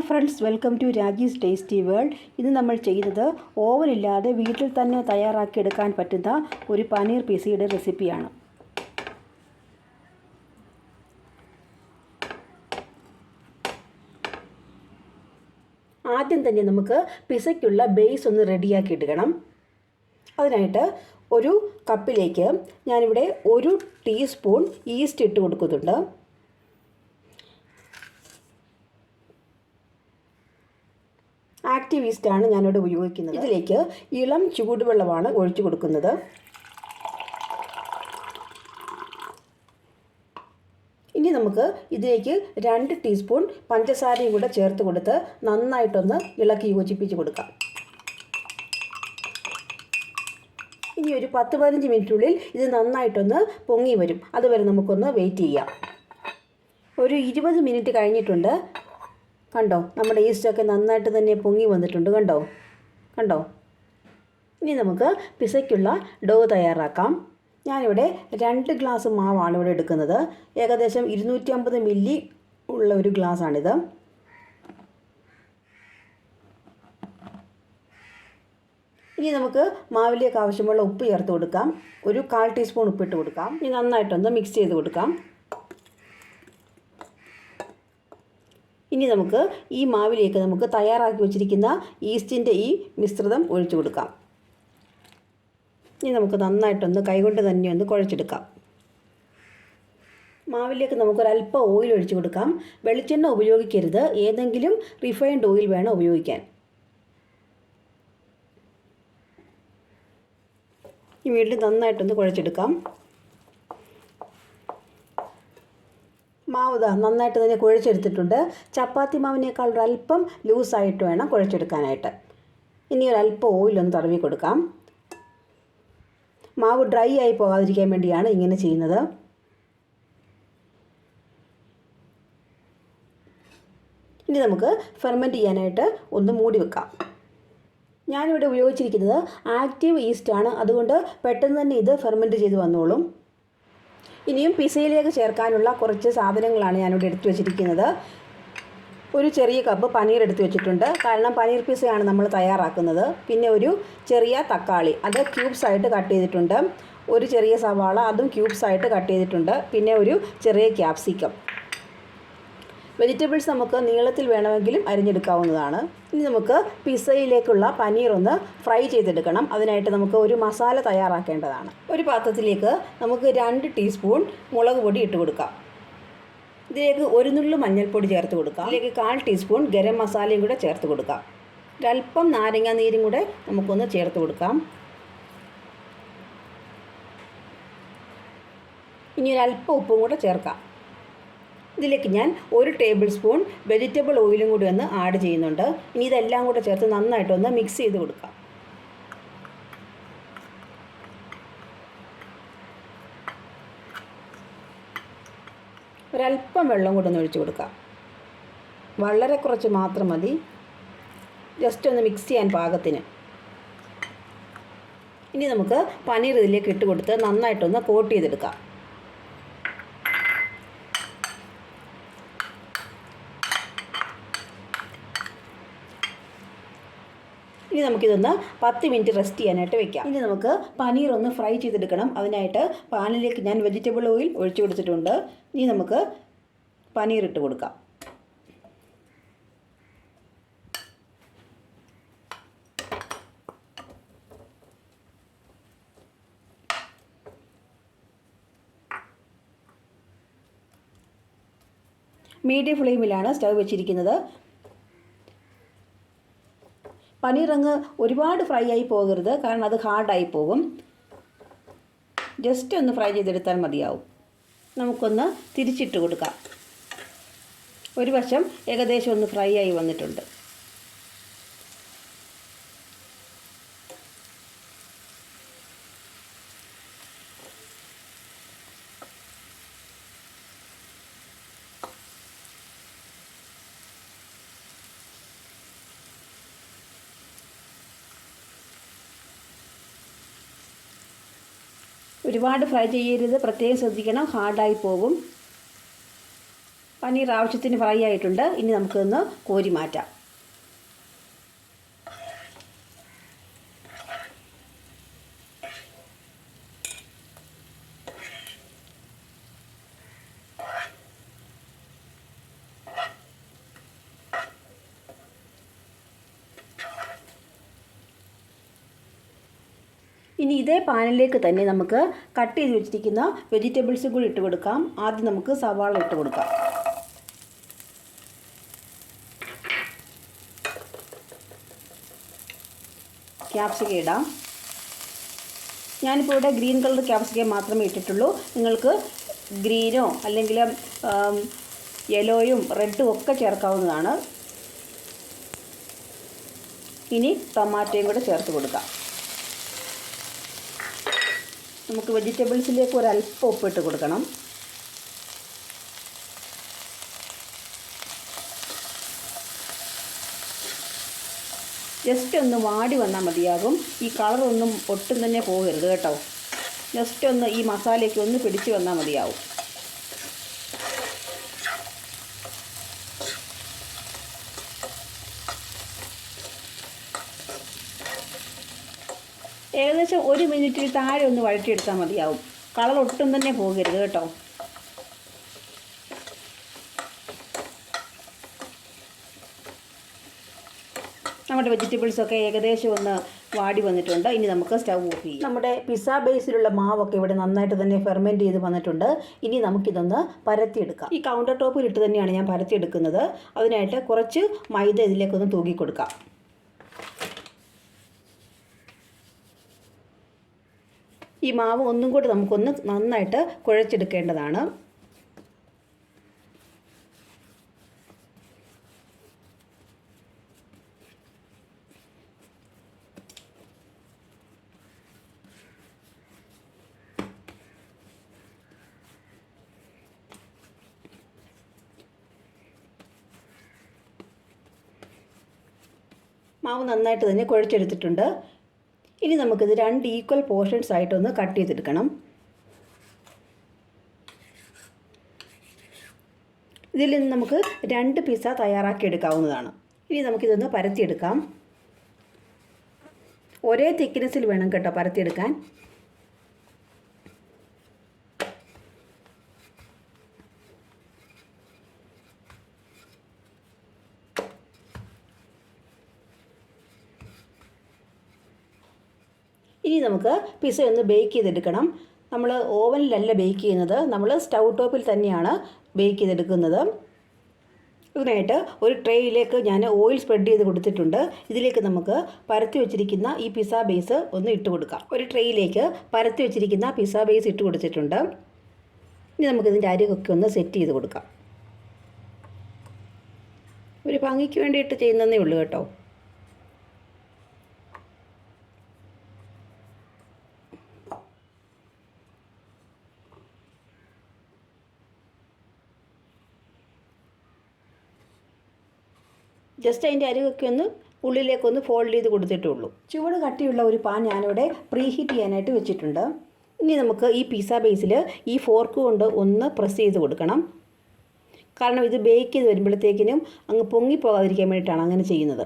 Hi friends welcome to Raji's tasty world ഇന്ന് നമ്മൾ ചെയ്തത് ഓവനില്ലാതെ വീട്ടിൽ തന്നെ തയ്യാറാക്കി എടുക്കാൻ പറ്റുന്ന ഒരു പനീർ പിസയുടെ റെസിപ്പിയാണ് ആദ്യം തന്നെ നമുക്ക് പിസയ്ക്കുള്ള ബേസ് ഒന്ന് റെഡിയാക്കി എടുക്കണം. അതിനായിട്ട് ഒരു കപ്പിലേക്ക് ഞാനിവിടെ ഒരു ടീസ്പൂൺ ഈസ്റ്റ് ഇട്ട് കൊടുക്കുന്നുണ്ട്. ആണ് ഞാനിവിടെ ഉപയോഗിക്കുന്നത്. ഇതിലേക്ക് ഇളം ചൂടുവെള്ളമാണ് ഒഴിച്ചു കൊടുക്കുന്നത്. ഇനി നമുക്ക് ഇതിലേക്ക് രണ്ട് ടീസ്പൂൺ പഞ്ചസാരയും കൂടെ ചേർത്ത് കൊടുത്ത് നന്നായിട്ടൊന്ന് ഇളക്കി യോജിപ്പിച്ച് കൊടുക്കാം. ഇനി ഒരു പത്ത് പതിനഞ്ച് മിനിറ്റിനുള്ളിൽ ഇത് നന്നായിട്ടൊന്ന് പൊങ്ങി വരും. അതുവരെ നമുക്കൊന്ന് വെയിറ്റ് ചെയ്യാം. ഒരു ഇരുപത് മിനിറ്റ് കഴിഞ്ഞിട്ടുണ്ട്. കണ്ടോ? നമ്മുടെ ഈസ്റ്റൊക്കെ നന്നായിട്ട് തന്നെ പൊങ്ങി വന്നിട്ടുണ്ട് കണ്ടോ? കണ്ടോ? ഇനി നമുക്ക് പിസയ്ക്കുള്ള ഡോ തയ്യാറാക്കാം. ഞാനിവിടെ രണ്ട് ഗ്ലാസ് മാവാണ് ഇവിടെ എടുക്കുന്നത്. ഏകദേശം ഇരുന്നൂറ്റി അമ്പത് മില്ലി ഉള്ള ഒരു ഗ്ലാസ്സാണിത് ഇനി നമുക്ക് മാവിലേക്ക് ആവശ്യമുള്ള ഉപ്പ് ചേർത്ത് കൊടുക്കാം. ഒരു കാൽ ടീസ്പൂൺ ഉപ്പിട്ട് കൊടുക്കാം. ഇനി നന്നായിട്ടൊന്ന് മിക്സ് ചെയ്ത് കൊടുക്കാം. ഇനി നമുക്ക് ഈ മാവിലേക്ക് നമുക്ക് തയ്യാറാക്കി വെച്ചിരിക്കുന്ന ഈസ്റ്റിന്റെ ഈ മിശ്രിതം ഒഴിച്ചു കൊടുക്കാം. ഇനി നമുക്ക് നന്നായിട്ടൊന്ന് കൈകൊണ്ട് തന്നെ ഒന്ന് കുഴച്ചെടുക്കാം. മാവിലേക്ക് നമുക്കൊരല്പം ഓയിൽ ഒഴിച്ചു കൊടുക്കാം. വെളിച്ചെണ്ണ ഉപയോഗിക്കരുത്. ഏതെങ്കിലും റിഫൈൻഡ് ഓയിൽ വേണം ഉപയോഗിക്കാൻ. വീണ്ടും നന്നായിട്ടൊന്ന് കുഴച്ചെടുക്കാം. മാവ് ഇതാ നന്നായിട്ട് തന്നെ കുഴച്ചെടുത്തിട്ടുണ്ട്. ചപ്പാത്തി മാവിനേക്കാൾ ഒരല്പം ലൂസായിട്ട് വേണം കുഴച്ചെടുക്കാനായിട്ട്. ഇനി ഒരല്പം ഓയിലൊന്ന് തടവി കൊടുക്കാം. മാവ് ഡ്രൈ ആയി പോകാതിരിക്കാൻ വേണ്ടിയാണ് ഇങ്ങനെ ചെയ്യുന്നത്. ഇനി നമുക്ക് ഫെർമെന്റ് ചെയ്യാനായിട്ട് ഒന്ന് മൂടി വെക്കാം. ഞാനിവിടെ ഉപയോഗിച്ചിരിക്കുന്നത് ആക്റ്റീവ് ഈസ്റ്റാണ്. അതുകൊണ്ട് പെട്ടെന്ന് തന്നെ ഇത് ഫെർമെന്റ് ചെയ്ത് വന്നോളും. ഇനിയും പിസയിലേക്ക് ചേർക്കാനുള്ള കുറച്ച് സാധനങ്ങളാണ് ഞാനിവിടെ എടുത്തു വെച്ചിരിക്കുന്നത്. ഒരു ചെറിയ കപ്പ് പനീർ എടുത്തു വെച്ചിട്ടുണ്ട്. കാരണം പനീർ പിസയാണ് നമ്മൾ തയ്യാറാക്കുന്നത്. പിന്നെ ഒരു ചെറിയ തക്കാളി അത് ക്യൂബ്സ് ആയിട്ട് കട്ട് ചെയ്തിട്ടുണ്ട്. ഒരു ചെറിയ സവാള അതും ക്യൂബ്സ് ആയിട്ട് കട്ട് ചെയ്തിട്ടുണ്ട്. പിന്നെ ഒരു ചെറിയ ക്യാപ്സിക്കം. വെജിറ്റബിൾസ് നമുക്ക് നീളത്തിൽ വേണമെങ്കിലും അരിഞ്ഞെടുക്കാവുന്നതാണ്. ഇനി നമുക്ക് പിസയിലേക്കുള്ള പനീർ ഒന്ന് ഫ്രൈ ചെയ്തെടുക്കണം. അതിനായിട്ട് നമുക്ക് ഒരു മസാല തയ്യാറാക്കേണ്ടതാണ്. ഒരു പാത്രത്തിലേക്ക് നമുക്ക് രണ്ട് ടീസ്പൂൺ മുളക് പൊടി ഇട്ട് കൊടുക്കാം. ഇതിലേക്ക് ഒരു നുള്ളു മഞ്ഞൾപ്പൊടി ചേർത്ത് കൊടുക്കാം. ഇതിലേക്ക് കാൽ ടീസ്പൂൺ ഗരം മസാലയും കൂടെ ചേർത്ത് കൊടുക്കാം. ഒരല്പം നാരങ്ങ നീരും കൂടെ നമുക്കൊന്ന് ചേർത്ത് കൊടുക്കാം. ഇനി ഒരല്പം ഉപ്പും കൂടെ ചേർക്കാം. ഇതിലേക്ക് ഞാൻ ഒരു ടേബിൾ സ്പൂൺ വെജിറ്റബിൾ ഓയിലും കൂടി ഒന്ന് ആഡ് ചെയ്യുന്നുണ്ട്. ഇനി ഇതെല്ലാം കൂടെ ചേർത്ത് നന്നായിട്ടൊന്ന് മിക്സ് ചെയ്ത് കൊടുക്കാം. ഒരല്പം വെള്ളം കൂടെ ഒന്ന് ഒഴിച്ചു കൊടുക്കാം. വളരെ കുറച്ച് മാത്രം മതി. ജസ്റ്റ് ഒന്ന് മിക്സ് ചെയ്യാൻ പാകത്തിന്. ഇനി നമുക്ക് പനീർ ഇതിലേക്ക് ഇട്ട് കൊടുത്ത് നന്നായിട്ടൊന്ന് കോട്ട് ചെയ്തെടുക്കാം. ഇനി നമുക്കിതൊന്ന് പത്ത് മിനിറ്റ് റെസ്റ്റ് ചെയ്യാനായിട്ട് വെക്കാം. ഇനി നമുക്ക് പനീർ ഒന്ന് ഫ്രൈ ചെയ്തെടുക്കണം. അതിനായിട്ട് പാനിലേക്ക് ഞാൻ വെജിറ്റബിൾ ഓയിൽ ഒഴിച്ചു കൊടുത്തിട്ടുണ്ട്. ഇനി നമുക്ക് പനീർ ഇട്ട് കൊടുക്കാം. മീഡിയം ഫ്ലെയിമിലാണ് സ്റ്റവ് വെച്ചിരിക്കുന്നത്. പനീർ അങ്ങ് ഒരുപാട് ഫ്രൈ ആയി പോകരുത്. കാരണം അത് ഹാർഡായി പോകും ജസ്റ്റ് ഒന്ന് ഫ്രൈ ചെയ്തെടുത്താൽ മതിയാവും. നമുക്കൊന്ന് തിരിച്ചിട്ട് കൊടുക്കാം. ഒരു വശം ഏകദേശം ഒന്ന് ഫ്രൈ ആയി വന്നിട്ടുണ്ട്. ഒരുപാട് ഫ്രൈ ചെയ്യരുത്. പ്രത്യേകം ശ്രദ്ധിക്കണം. ഹാർഡായി പോകും. പനീർ ആവശ്യത്തിന് ഫ്രൈ ആയിട്ടുണ്ട്. ഇനി നമുക്കൊന്ന് കോരി മാറ്റാം. ഇനി ഇതേ പാനിലേക്ക് തന്നെ നമുക്ക് കട്ട് ചെയ്ത് വെച്ചിരിക്കുന്ന വെജിറ്റബിൾസും കൂടി ഇട്ട് കൊടുക്കാം. ആദ്യം നമുക്ക് സവാള ഇട്ട് കൊടുക്കാം. ക്യാപ്സിക ഇടാം. ഞാനിപ്പോൾ ഇവിടെ ഗ്രീൻ കളർ ക്യാപ്സിക്ക മാത്രമേ ഇട്ടിട്ടുള്ളൂ. നിങ്ങൾക്ക് ഗ്രീനോ അല്ലെങ്കിൽ യെലോയും റെഡും ഒക്കെ ചേർക്കാവുന്നതാണ്. ഇനി ടൊമാറ്റോയും കൂടെ ചേർത്ത് കൊടുക്കാം. നമുക്ക് വെജിറ്റബിൾസിലേക്ക് ഒരു അല്പം ഉപ്പിട്ട് കൊടുക്കണം. ജസ്റ്റ് ഒന്ന് വാടി വന്നാൽ മതിയാകും. ഈ കളറൊന്നും ഒട്ടും തന്നെ പോകരുത് കേട്ടോ. ജസ്റ്റ് ഒന്ന് ഈ മസാലയ്ക്ക് ഒന്ന് പിടിച്ച് വന്നാൽ മതിയാവും. ഏകദേശം ഒരു മിനിറ്റിൽ താഴെ ഒന്ന് വഴറ്റിയെടുത്താൽ മതിയാവും. കളർ ഒട്ടും തന്നെ പോകരുത് കേട്ടോ. നമ്മുടെ വെജിറ്റബിൾസൊക്കെ ഏകദേശം ഒന്ന് വാടി വന്നിട്ടുണ്ട്. ഇനി നമുക്ക് സ്റ്റൗ ഓഫ് ചെയ്യാം. നമ്മുടെ പിസ്സ ബേസിലുള്ള മാവൊക്കെ ഇവിടെ നന്നായിട്ട് തന്നെ ഫെർമെന്റ് ചെയ്ത് വന്നിട്ടുണ്ട്. ഇനി നമുക്കിതൊന്ന് പരത്തിയെടുക്കാം. ഈ കൗണ്ടർ ടോപ്പിലിട്ട് തന്നെയാണ് ഞാൻ പരത്തിയെടുക്കുന്നത്. അതിനായിട്ട് കുറച്ച് മൈദ ഇതിലേക്കൊന്ന് തൂക്കി കൊടുക്കാം ഈ മാവ് ഒന്നും കൂടി നമുക്കൊന്ന് നന്നായിട്ട് കുഴച്ചെടുക്കേണ്ടതാണ്. മാവ് നന്നായിട്ട് തന്നെ കുഴച്ചെടുത്തിട്ടുണ്ട്. ഇനി നമുക്കിത് രണ്ട് ഈക്വൽ പോർഷൻസ് ആയിട്ടൊന്ന് കട്ട് ചെയ്തെടുക്കണം. ഇതിൽ നിന്ന് നമുക്ക് രണ്ട് പിസ്സ തയ്യാറാക്കി എടുക്കാവുന്നതാണ്. ഇനി നമുക്കിതൊന്ന് പരത്തിയെടുക്കാം. ഒരേ തിക്നെസ്സിൽ വേണം കേട്ടോ പരത്തിയെടുക്കാൻ. ഇനി നമുക്ക് പിസ്സ ഒന്ന് ബേക്ക് ചെയ്തെടുക്കണം. നമ്മൾ ഓവനിലല്ല ബേക്ക് ചെയ്യുന്നത്. നമ്മൾ സ്റ്റൗ ടോപ്പിൽ തന്നെയാണ് ബേക്ക് ചെയ്തെടുക്കുന്നത്. ഇതിനായിട്ട് ഒരു ട്രേയിലേക്ക് ഞാൻ ഓയിൽ സ്പ്രെഡ് ചെയ്ത് കൊടുത്തിട്ടുണ്ട്. ഇതിലേക്ക് നമുക്ക് പരത്തി വെച്ചിരിക്കുന്ന ഈ പിസ്സ ബേസ് ഒന്ന് ഇട്ട് കൊടുക്കാം. ഒരു ട്രേയിലേക്ക് പരത്തി വെച്ചിരിക്കുന്ന പിസ്സ ബേസ് ഇട്ട് കൊടുത്തിട്ടുണ്ട്. ഇനി നമുക്കിതിന്റെ അരികൊക്കെ ഒന്ന് സെറ്റ് ചെയ്ത് കൊടുക്കാം. ഒരു ഭംഗിക്ക് വേണ്ടിയിട്ട് ചെയ്യുന്നതേ ഉള്ളൂ കേട്ടോ. ജസ്റ്റ് അതിന്റെ അരികൊക്കെ ഒന്ന് ഉള്ളിലേക്കൊന്ന് ഫോൾഡ് ചെയ്ത് കൊടുത്തിട്ടുള്ളൂ. ചുവട് കട്ടിയുള്ള ഒരു പാൻ ഞാനിവിടെ പ്രീ ഹീറ്റ് ചെയ്യാനായിട്ട് വെച്ചിട്ടുണ്ട്. ഇനി നമുക്ക് ഈ പിസ്സ ബേസിൽ ഈ ഫോർക്ക് കൊണ്ട് ഒന്ന് പ്രസ് ചെയ്ത് കൊടുക്കണം. കാരണം ഇത് ബേക്ക് ചെയ്ത് വരുമ്പോഴത്തേക്കിനും അങ്ങ് പൊങ്ങിപ്പോകാതിരിക്കാൻ വേണ്ടിയിട്ടാണ് അങ്ങനെ ചെയ്യുന്നത്.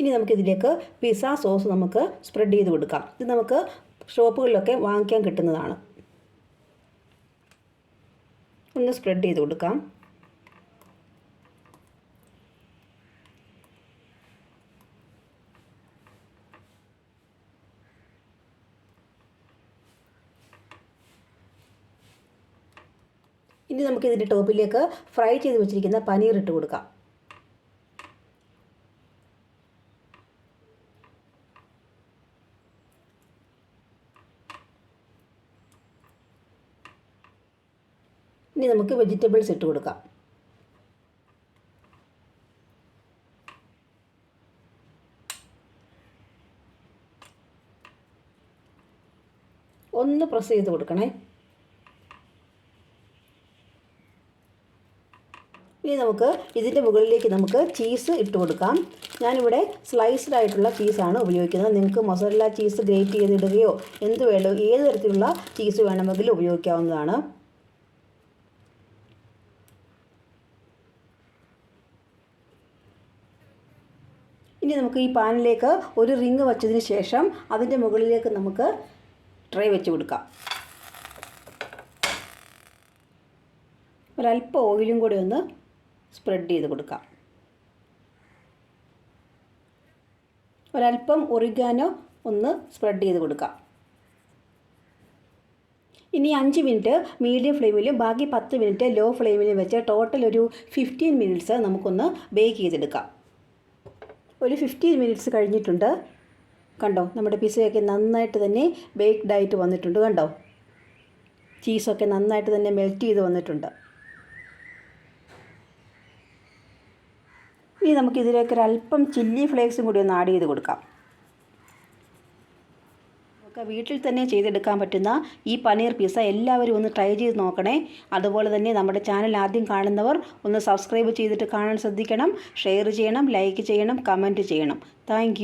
ഇനി നമുക്കിതിലേക്ക് പിസ്സ സോസ് നമുക്ക് സ്പ്രെഡ് ചെയ്ത് കൊടുക്കാം. ഇത് നമുക്ക് ഷോപ്പുകളിലൊക്കെ വാങ്ങിക്കാൻ കിട്ടുന്നതാണ്. ഒന്ന് സ്പ്രെഡ് ചെയ്ത് കൊടുക്കാം. ഇനി നമുക്ക് ഇതിന്റെ ടോപ്പിലേക്ക് ഫ്രൈ ചെയ്ത് വെച്ചിരിക്കുന്ന പനീർ ഇട്ട് കൊടുക്കാം. ഇനി നമുക്ക് വെജിറ്റബിൾസ് ഇട്ട് കൊടുക്കാം. ഒന്ന് പ്രസ് ചെയ്ത് കൊടുക്കണേ. ഇനി നമുക്ക് ഇതിന്റെ മുകളിലേക്ക് നമുക്ക് ചീസ് ഇട്ട് കൊടുക്കാം. ഞാനിവിടെ സ്ലൈസ്ഡ് ആയിട്ടുള്ള ചീസാണ് ഉപയോഗിക്കുന്നത്. നിങ്ങൾക്ക് മൊസറല്ല ചീസ് ഗ്രേറ്റ് ചെയ്തിടുകയോ എന്ത് വേണോ ഏത് തരത്തിലുള്ള ചീസ് വേണമെങ്കിലും ഉപയോഗിക്കാവുന്നതാണ്. ഇനി നമുക്ക് ഈ പാനിലേക്ക് ഒരു റിങ് വച്ചതിന് ശേഷം അതിന്റെ മുകളിലേക്ക് നമുക്ക് ട്രേ വെച്ച് കൊടുക്കാം. ഒരല്പം ഓയിലും കൂടി ഒന്ന് സ്പ്രെഡ് ചെയ്ത് കൊടുക്കാം. ഒരല്പം ഒറിഗാനോ ഒന്ന് സ്പ്രെഡ് ചെയ്ത് കൊടുക്കാം. ഇനി അഞ്ച് മിനിറ്റ് മീഡിയം ഫ്ലെയിമിലും ബാക്കി പത്ത് മിനിറ്റ് ലോ ഫ്ലെയിമിലും വെച്ച് ടോട്ടൽ ഒരു ഫിഫ്റ്റീൻ മിനിറ്റ്സ് നമുക്കൊന്ന് ബേക്ക് ചെയ്തെടുക്കാം. ഒരു ഫിഫ്റ്റീൻ മിനിറ്റ്സ് കഴിഞ്ഞിട്ടുണ്ട്. കണ്ടോ? നമ്മുടെ പിസയൊക്കെ നന്നായിട്ട് തന്നെ ബേക്ക്ഡ് ആയിട്ട് വന്നിട്ടുണ്ട്. കണ്ടോ? ചീസൊക്കെ നന്നായിട്ട് തന്നെ മെൽറ്റ് ചെയ്ത് വന്നിട്ടുണ്ട്. ഇനി നമുക്ക് ഇതിലേക്ക് ഒരു അല്പം ചില്ലി ഫ്ലേക്സും കൂടി ഒന്ന് ആഡ് ചെയ്ത് കൊടുക്കാം. നമുക്ക് വീട്ടിൽ തന്നെ ചെയ്തെടുക്കാൻ പറ്റുന്ന ഈ പനീർ പിസ്സ എല്ലാവരും ഒന്ന് ട്രൈ ചെയ്ത് നോക്കണേ. അതുപോലെ തന്നെ നമ്മുടെ ചാനൽ ആദ്യം കാണുന്നവർ ഒന്ന് സബ്സ്ക്രൈബ് ചെയ്തിട്ട് കാണാൻ ശ്രദ്ധിക്കണം. ഷെയർ ചെയ്യണം ലൈക്ക് ചെയ്യണം കമന്റ് ചെയ്യണം. താങ്ക്